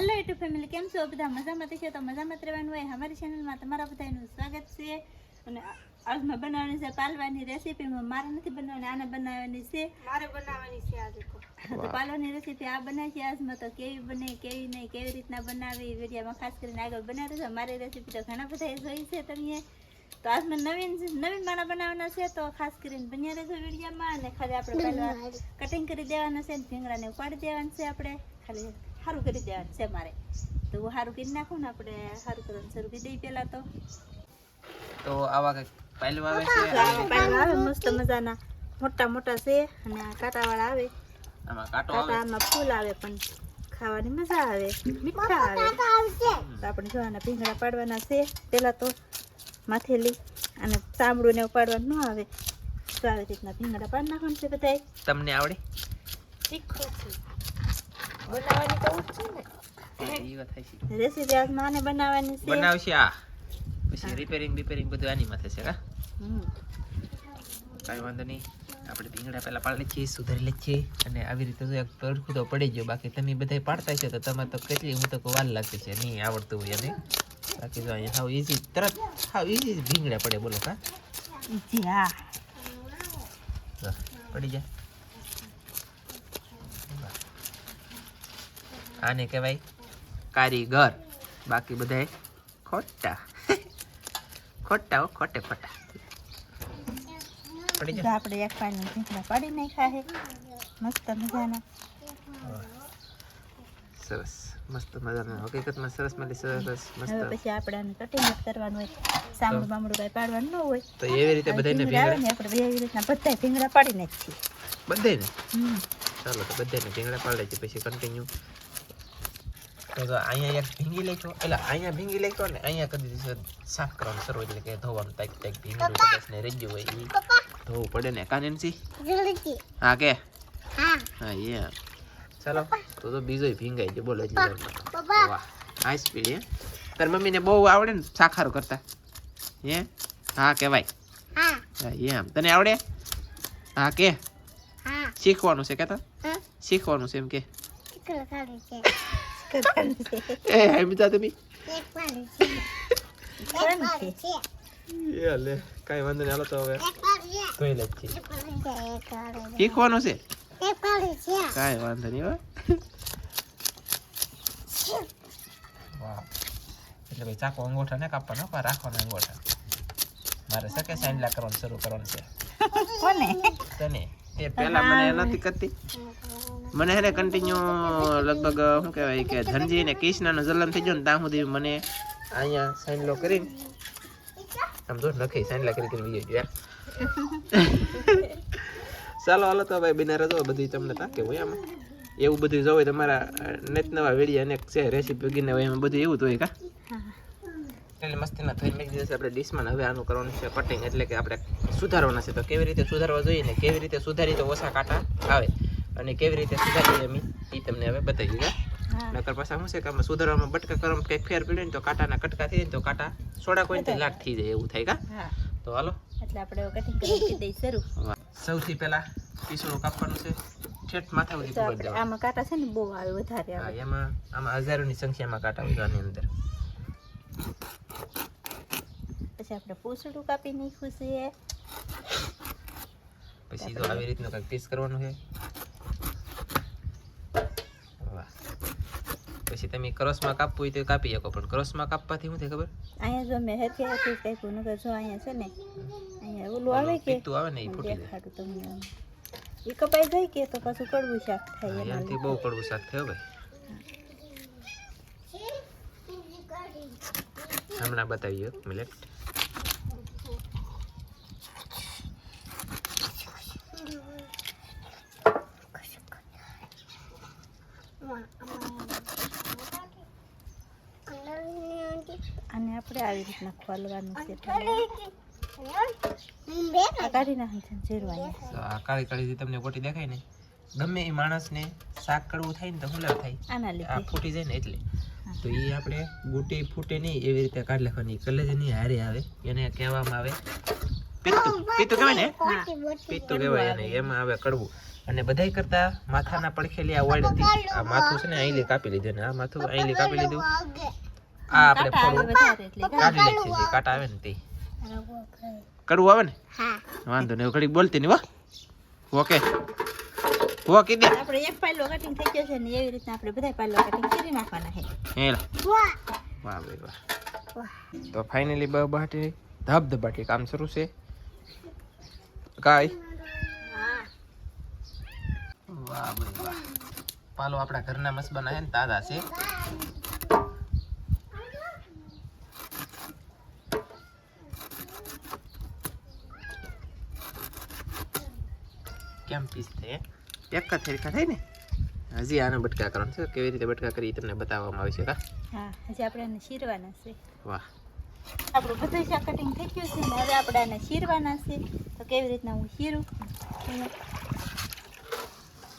હાલો YouTube family કેમ છો? બધા મજામાં? છે તો મજામાં રહેવાનું હોય. અમારી ચેનલમાં તમારા બધાનું સ્વાગત છે. અને આજ મેં બનાવવાની છે પાલવાની રેસીપી મારે નથી બનાવવાની આને બનાવવાની છે. મારે બનાવવાની છે આજે તો. પાલવાની રેસીપી આ બનાવી છે આજમાં તો કેવી બને કેવી નહીં કેવી રીતના બનાવી વિડીયોમાં ખાસ કરીને આગળ બનાવી છે. મારી રેસીપી તો ઘણા બધા જોઈ છે તમે. તો આજમાં નવીન નવીન માણા બનાવવાના છે તો ખાસ કરીને બન્યા રહેજો વિડીયોમાં. અને ખાલી આપણે પહેલાં કટિંગ કરી દેવાના છે અને ભીંગડાને ઉપાડી દેવાના છે આપણે. ખાલી સારું કરી દેવાનું છે મારે. તો હું સારું કરી નાખું ને આપણે સારું કરવાનું શરૂ કરી દઈએ પહેલાં તો. તો આવા કંઈક પહેલું આવે છે? આ આવે મસ્ત મજાના. મોટા મોટા છે અને આ કાંટાવાળા આવે. આમાં કાંટો આવે? આમાં ફૂલ આવે પણ ખાવાની મજા આવે. મીઠા આવે. તો આપણે જોવાના ભીંગડા પાડવાના છે. પહેલાં તો માથેલી અને ચામડું ને એવું પાડવાનું ન આવે. તો આવી રીતના ભીંગડા પાડી નાખવાનું છે બધાય. તમને આવડે? તીખું છે. બનાવવાની તો છે ને. એ વાત થાય છે રેસીપી આજ માને બનાવવાની છે. બનાવશે આ. પછી રિપેરિંગ બિપેરિંગ બધું આની માથે છે કા કાંઈ વાંધો નહીં. આપણે ભીંગડા પહેલાં પાડી લઈએ સુધારી લઈએ અને આવી રીતે તો એક તો પડી ગયો. બાકી તમે બધા પાડતા છો તો તમારે તો કેટલી હું તો વાર લાગતી છે નહીં આવડતું હોય અને બાકી જો અહીંયા હાવ ઈઝી તરત હાવ ઈઝી ભીંગડા પડે બોલો કા જી હા પડી જાય. આને કહેવાય કારીગર. બાકી બધાય ખોટા. ખોટા ખોટે ખોટા. પડી આપણે એક પાણી પાડી નાખ્યા છે. મસ્ત મજાના. સરસ. મસ્ત મજાના. હકીકતમાં સરસમાંથી સરસ મસ્ત. પછી આપણે આને કટિંગ કરવાનું હોય. સામડું બામડું કાંઈ પાડવાનું ન હોય. તો એવી રીતે બધાને ભીંગડા? આપણે એવી રીતના બધા ભીંગડા જ છીએ બધાને. ચાલો તો બધાને ભીંગડા પાડી પછી કન્ટિન્યુ તો અહીંયા એક ભીંગી લેખો એટલે અહીંયા ભીંગી લેખો ને અહીંયા કરી દીધું સાફ કરવાનું શરૂ એટલે કે ધોવાનું તાક તાક ભીંગી કદાચ ને રહી ગયું હોય એ ધોવું પડે ને કાનેન્સી હા કે? હા. એ ચાલો તો તો બીજો ભીંગાઈ ગયો. બોલો વાહ હાઈ સ્પીડ હે. તાર મમ્મીને બહુ આવડે ને સાખારું કરતા. હે? હા કહેવાય હા. એમ. તને આવડે? હા કે? શીખવાનું છે કેતા શીખવાનું છે એમ કે? એ બીજા તમે કરવાનું છે. એ લે કાઈ વાંધો નહીં હાલો તો હવે ધોઈ લે છે શીખવાનું છે? કાઈ વાંધો નહીં હો. વાહ. એટલે ભાઈ ચાકો અંગોઠા ને કાપવાનો પણ રાખવાના અંગોઠા. મારે સકે સાંડલા કરવાનું શરૂ કરવાનું છે? કોને? તને. એ પહેલા મને નથી કરતી. મને હે ને કન્ટિન્યુ લગભગ શું કહેવાય કે ધનજી ને કૃષ્ણનો જલન થઈ ગયો ને ત્યાં સુધી મને અહીંયા સાંડલો કરીને આમ જો નખી સાંડલા કરી કરી વિયો યાર ચાલો હાલો તો ભાઈ બિના રજો બધી તમને તાકે હોય આમાં. એવું બધું જોવે તમારા નેત નવા વેડિયા અનેક છે રેસીપી ગીને હોય એમાં બધું એવું તો હોય કા? એટલે મસ્તીના થઈ મેં દિવસે આપણે ડીશમાં હવે આનું કરવાનું છે કટિંગ એટલે કે આપણે સુધારવાના છે. તો કેવી રીતે સુધારવા જોઈએ ને કેવી રીતે સુધારી તો ઓછા કાંટા આવે. અને કેવી રીતે સુધારીએ અમે એ તમને હવે બતાવી દીધા નકર પાછા શું છે કે આમાં સુધારવામાં બટકા કરવામાં કંઈક ફેર પડ્યો ને તો કાંટાના કટકા થઈ જાય તો કાંટા સોડા કોઈ લાટ થઈ જાય એવું થાય કા? તો હાલો. એટલે આપણે કટિંગ કરી દઈ શરૂ. સૌથી પહેલા પીસણું કાપવાનું છે. ઠેઠ માથા સુધી પકડી જવાનું આમાં કાંટા છે ને બહુ આવે વધારે આવે. એમાં આમાં હજારોની સંખ્યામાં કાંટા હોય આની અંદર. પછી આપણે પૂછડું કાપી નાખ્યું છે. પછી તો આવી રીતનું કંઈક પીસ કરવાનું છે. પછી તમે ક્રોસમાં કાપવું હોય તો કાપી શકો પણ ક્રોસમાં કાપવાથી શું થાય ખબર? અહીંયા જો મેં હેરથી હેરથી કાપ્યું નકર જો અહીંયા છે ને અહીંયા ઓલું આવે કે? તું આવે ને એ ફૂટી જાય. તમને. એ કપાઈ જાય કે તો પાછું કડવું શાક થાય એનાથી બહુ કડવું શાક થયો ભાઈ. હમણાં બતાવી એક મિનિટ અને આપણે આવી છે કાઢી નાખી છે જીરું અહીંયા તો આ કાળી કાળી તમને ગોટી દેખાય ને ગમે એ માણસને શાક કડવું થાય ને તો શું થાય. આના આ ફૂટી જાય ને એટલે. તો એ આપણે ગોટી ફૂટે નહીં એવી રીતે કાઢી નાખવાની. કલેજ એની હારે આવે એને કહેવામાં આવે પિત્તું. પિત્તું કહેવાય ને? પિત્તું કહેવાય એને એમાં આવે કડવું. અને બધાય કરતા માથાના પડખેલી આ વાળતી આ માથું છે ને અહીંલી કાપી લીધું ને આ માથું અહીંલી કાપી લીધું. આ આપણે કાંટા આવે ફોડું વધારે એટલે કાઢી નાખીએ. જે કાંટા આવે ને તે કડવું આવે ને? વાંધો નહીં ઘડીક બોલતી નહીં વાહ ઓકે વો કીધી આપણે એક પાયલો કટિંગ થઈ ગયો છે ને એવી રીતના આપણે બધા પાયલો કટિંગ કરી નાખવાના છે. હેલા વાહ. ભાઈ વાહ. તો ફાઇનલી બ બાટી ધબધબાટી કામ શરૂ છે. કાય વાહ ભાઈ વાહ. પાલો આપણા ઘરના મસબાના છે ને તાજા છે કેમ પીસ થાય એક જ થાય ને? હજી આને બટકા કરવાનું છે. કેવી રીતે બટકા કરી તમને બતાવવામાં આવે છે કા હા હજી આપણે એને શીરવાના છે. વાહ. આપણું બધું શાક કટિંગ થઈ ગયું છે ને હવે આપણે આને શીરવાના છે. તો કેવી રીતના હું શીરું?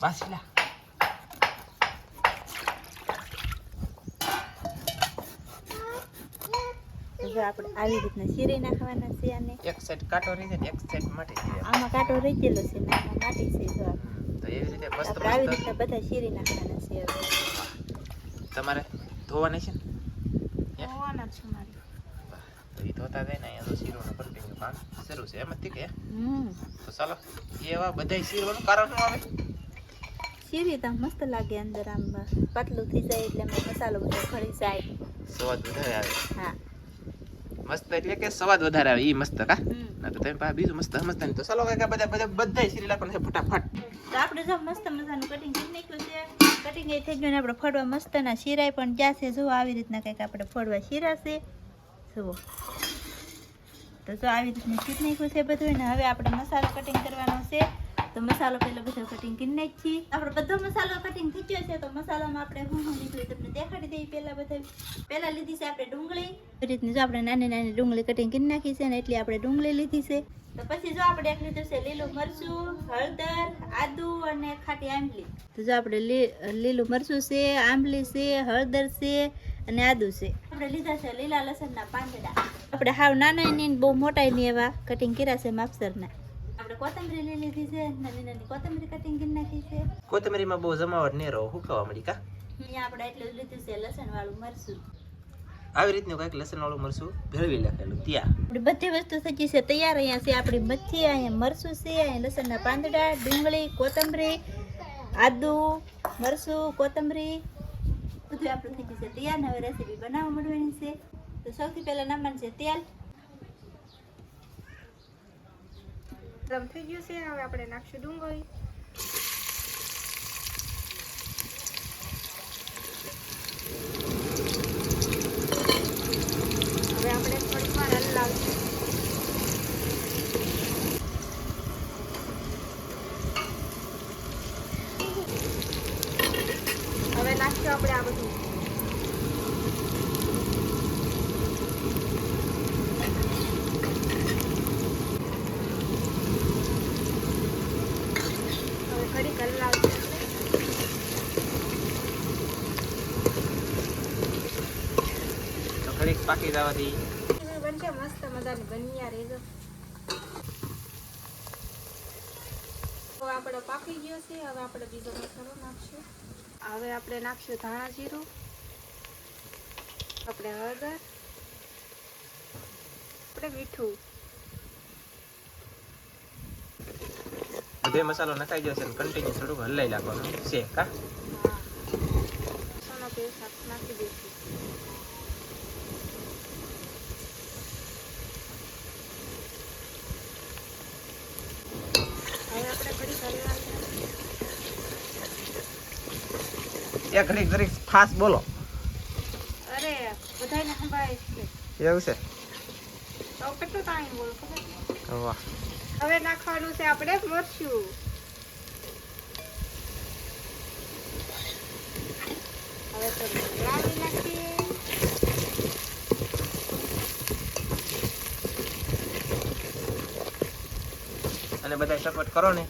વાસીલા. જો આપણે આવી રીતના શીરી નાખવાના છે આને. એક સાઈડ કાંટો રહી છે ને એક સાઈડ માટે આમાં કાંટો રહી ગયેલો છે ને આમાં માટી છે જો. એવી રીતે મસ્ત આવી રીતે બધા શીરી નાખવાના છે હવે. તમારે ધોવાની છે ને? જોવાના છે મારે. તો એ ધોતા જાય ને અહીંયા તો શીરોનું કામ શરૂ છે. એમ જ કે હમ. તો ચાલો એવા બધાય શીરવાનું કારણ શું આવે? શીરી તો આમ મસ્ત લાગે અંદર આમ પાતળું થઈ જાય એટલે મસાલો બધો ખરી જાય. સ્વાદ વધારે આવે. હા. મસ્ત એટલે કે સ્વાદ વધારે આવે ઈ મસ્ત કા? ના તો તમે પા બીજું મસ્ત સમજતા નહીં તો. ચાલો કાકા બધા બધા બધા નાખવાનું છે ફટાફટ. તો આપણે જો મસ્ત મજાનું કટિંગ કરી નાખ્યું છે. કટિંગ એ થઈ ગયું ને આપણે ફોડવા મસ્તના શીરાય પણ જ્યાં છે. જો આવી રીતના કંઈક આપણે ફોડવા શીરાશે જુઓ. તો જો આવી રીતનું શીર નાખ્યું છે બધું ને હવે આપણે મસાલો કટિંગ કરવાનો છે. તો મસાલો પહેલો બધો કટિંગ કરી નાખીએ. આપણે બધો મસાલો કટિંગ થઈ ગયો છે તો મસાલામાં આપણે હું હું લીધું તમને દેખાડી દઈએ પહેલા બધા. પહેલા લીધી છે આપણે ડુંગળી. એ રીતની જો આપણે નાની નાની ડુંગળી કટિંગ કરી નાખી છે ને એટલી આપણે ડુંગળી લીધી છે. તો પછી જો આપણે એક લીધું છે લીલું મરચું હળદર આદુ અને ખાટી આંબલી. તો જો આપણે લીલું મરચું છે આંબલી છે હળદર છે અને આદુ છે. આપણે લીધા છે લીલા લસણના પાંદડા. આપણે હાવ નાના નહીં બહુ મોટા ની એવા કટિંગ કર્યા છે માપસરના. આપણે કોથમરી લઈ લીધી છે નાની નાની કોથમરી કટિંગ કરી નાખી છે. કોથમરીમાં બહુ જમાવટ નહીં રહો. હું ખાવા મળી કા? અહીંયા આપણે એટલું લીધું છે લસણ વાળું મરચું. આવી રીતનું કંઈક લસણ વાળું મરસું ભેળવી લખેલું ત્યાં. આપણે બધી વસ્તુ ગઈ છે તૈયાર અહીંયા છે. આપણી મચ્છી અહીંયા મરચું છે અહીંયા લસણના પાંદડા ડુંગળી કોથમરી આદુ મરચું કોથમરી. બધું આપણું થઈ છે તૈયાર. હવે રેસીપી બનાવવા મળવાની છે. તો સૌથી પહેલાં નામવાનું છે તેલ. ગરમ થઈ ગયું છે હવે આપણે નાખશું ડુંગળી. હવે હવે નાખશું આપણે આ બધું હવે ઘડીક હલાવશું તો ઘડીક પાકી જવાથી. બનશે મસ્ત મજાની બનિયા રહેજો તો પાકી ગયો છે હવે આપણે બીજો મસાલો નાખશું હવે આપણે નાખશું ધાણા જીરું આપણે હળદર આપણે મીઠું. બધે મસાલો નખાઈ જશે ને કન્ટિન્યુ થોડુંક હલાઈ લાગવાનું છે કા? પેસ્ટ નાખી દઈશું હવે આપણે ઘડી હલાવશું એક ઘડીક ઘડીક ફાસ્ટ બોલો. અરે બધાને સંભળાય છે. એવું છે? તો કેટલું ટાઈમ બોલો ખબર વાહ. હવે નાખવાનું છે આપણે મરચું. હવે તો લાવી નાખીએ. અને બધા સપોર્ટ કરો ને.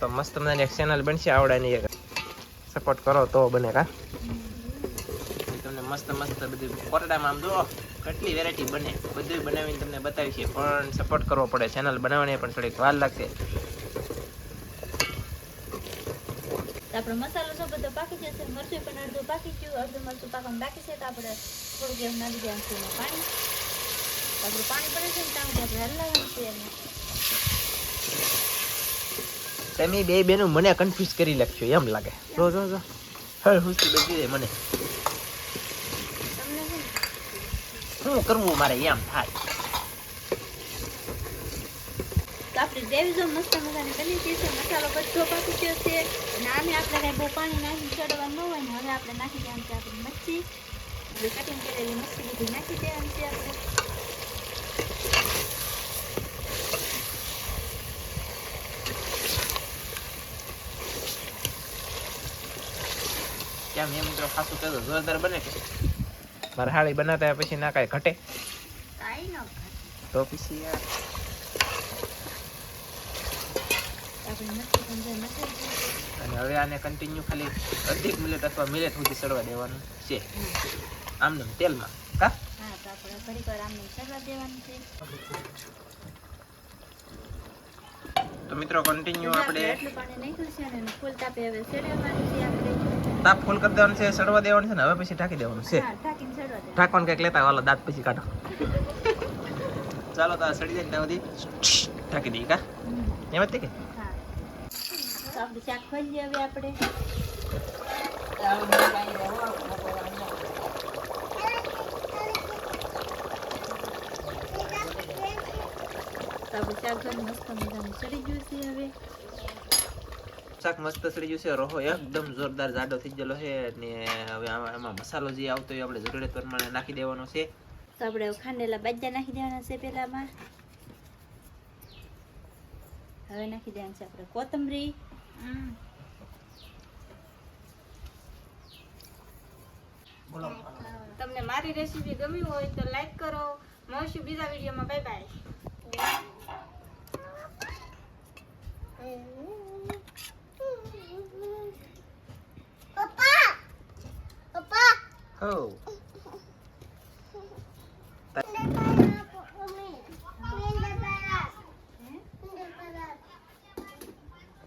તો મસ્ત મને એક ચેનલ બનશે આવડાની એક. સપોર્ટ કરો તો બને કા? તમને મસ્ત મસ્ત બધું કોટડામાં આમ જુઓ કેટલી વેરાયટી બને. બધું બનાવીને તમને બતાવી છે પણ સપોર્ટ કરવો પડે. ચેનલ બનાવવાની પણ થોડીક વાર લાગશે. આપણો મસાલો છે બધો પાકી જશે મરચું પણ અડધું પાકી ગયું. અડધું મરચું પાકવાનું બાકી છે. તો આપણે થોડુંક એવું નાખી એમાં પાણી. આપણું પાણી પડે છે ને ત્યાં આપણે હલાવવાનું છે એને તમે બે બેનો મને કન્ફ્યુઝ કરી લખશો એમ લાગે. જો જો જો. હળ હુસી બધી જાય મને. શું કરવું મારે એમ થાય. તો આપણી ગ્રેવી મસ્ત મજાની બની ગઈ છે મસાલો બધો પાકી ગયો છે. અને આને આપણે કાંઈ બહુ પાણી નાખી ચડવાનું ન હોય ને હવે આપણે નાખી દેવાનું છે આપણી મચ્છી કટિંગ કરેલી મચ્છી બધી નાખી દેવાની છે આપણે. કેમ એમ મિત્રો ખાસું કહે જોરદાર બને કે મરહાળી બનાતા બનાવતા પછી ના કાંઈ ઘટે. કાંઈ ન ઘટે. તો પછી યાર છે અને હવે આને કન્ટિન્યુ ખાલી અધિક મિનિટ અથવા મિનિટ સુધી સડવા દેવાનું છે. આમને તેલમાં. કા? હા તો છે. તો મિત્રો કન્ટિન્યુ આપણે આટલું પાણી નાખ્યું છે અને ફૂલ તાપે હવે ચડવાનું છે આપણે. તાપ ફૂલ કરી દેવાનું છે સડવા દેવાનું છે ને હવે પછી ઢાંકી દેવાનું છે. ઢાંકવાનું કંઈક લેતા વાલો દાંત પછી કાઢો. ચાલો તો આ સડી જાય ત્યાં બધી ઢાંકી દઈએ કા? એમ જ કે? શાક ખોલી હવે આપણે. શાક મસ્ત મજાનું ચડી ગયું છે હવે. શાક મસ્ત સડી ગયું છે રોહો એકદમ જોરદાર જાડો થઈ ગયેલો છે અને હવે આમાં મસાલો જે આવતો હોય આપણે જરૂરિયાત પ્રમાણે નાખી દેવાનો છે. તો આપણે ખાંડેલા બાજા નાખી દેવાના છે પેલામાં હવે નાખી દેવાનું છે આપણે કોથમરી. તમને મારી રેસીપી ગમી હોય તો લાઈક કરો. મળશું બીજા વિડીયોમાં બાય બાય હો